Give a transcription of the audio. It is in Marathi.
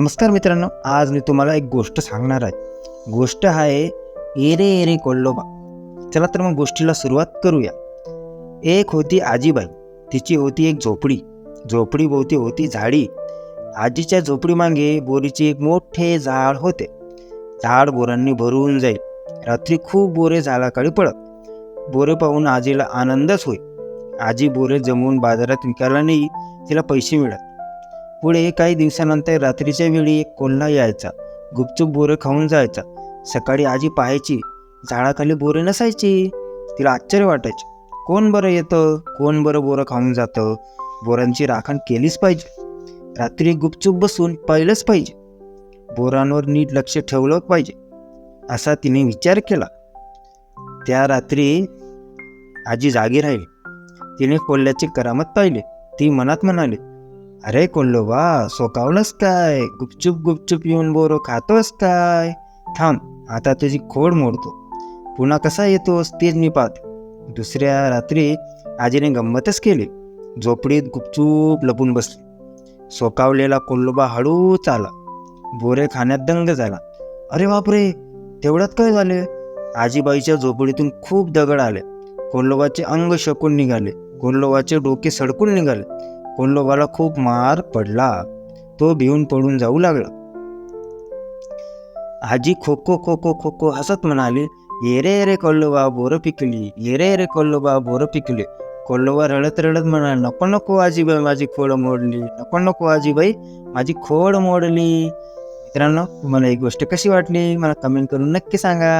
नमस्कार मित्रांनो आज मी तुम्हाला एक गोष्ट सांगणार आहे. गोष्ट आहे एरे एरे कोल्लोबा. चला तर मग गोष्टीला सुरुवात करूया. एक होती आजीबाई तिची होती एक झोपडी. झोपडीभोवती होती झाडी. आजीच्या झोपडीमागे बोरीचे एक मोठे झाड होते. झाड बोरांनी भरून जाईल. रात्री खूप बोरे झाडाकडे पडत. बोरे पाहून आजीला आनंदच होई आजी बोरे जमवून बाजारात विकायला नाही तिला पैसे मिळत. पुढे काही दिवसानंतर रात्रीच्या वेळी एक कोल्हा यायचा. गुपचूप बोरं खाऊन जायचा. सकाळी आजी पाहायची झाडाखाली बोरे नसायची? तिला आश्चर्य वाटायचे. कोण बरं येतं? कोण बरं बोरं खाऊन जातं? बोरांची राखण केलीच पाहिजे. रात्री गुपचूप बसून पाहिलंच पाहिजे. बोरांवर नीट लक्ष ठेवलं पाहिजे. असा तिने विचार केला. त्या रात्री आजी जागी राहिली. तिने कोल्ह्याची करामत पाहिले. ती मनात म्हणाली अरे कोल्लोबा सोकावलंस काय? गुपचूप गुपचूप येऊन बोरो खातोस काय? थांब आता तुझी खोड मोडतो. पुन्हा कसा येतोस तेच मी पाहत. दुसऱ्या रात्री आजीने गंमतच केली. झोपडीत गुपचूप लपून बसली. सोकावलेला कोल्लोबा हळूच आला. बोरे खाण्यात दंग झाला. अरे बापरे तेवढ्यात काय झाले? आजीबाईच्या झोपडीतून खूप दगड आले. कोल्लोबाचे अंग शकून निघाले. कोल्लोबाचे डोके सडकून निघाले. कोल्लोबाला खूप मार पडला तो भिवून पडून जाऊ लागला. आजी खो खो खो खो खो खो हसत म्हणाली येरे येरे कोल्लोबा बोरं पिकली. येरे येरे कोल्लोबा बोरं पिकली. कोल्लोबा रडत रडत म्हणाल नको नको आजीबाई माझी खोड मोडली. नको नको आजीबाई माझी खोड मोडली. मित्रांनो तुम्हाला ही गोष्ट कशी वाटली? मला कमेंट करून नक्की सांगा.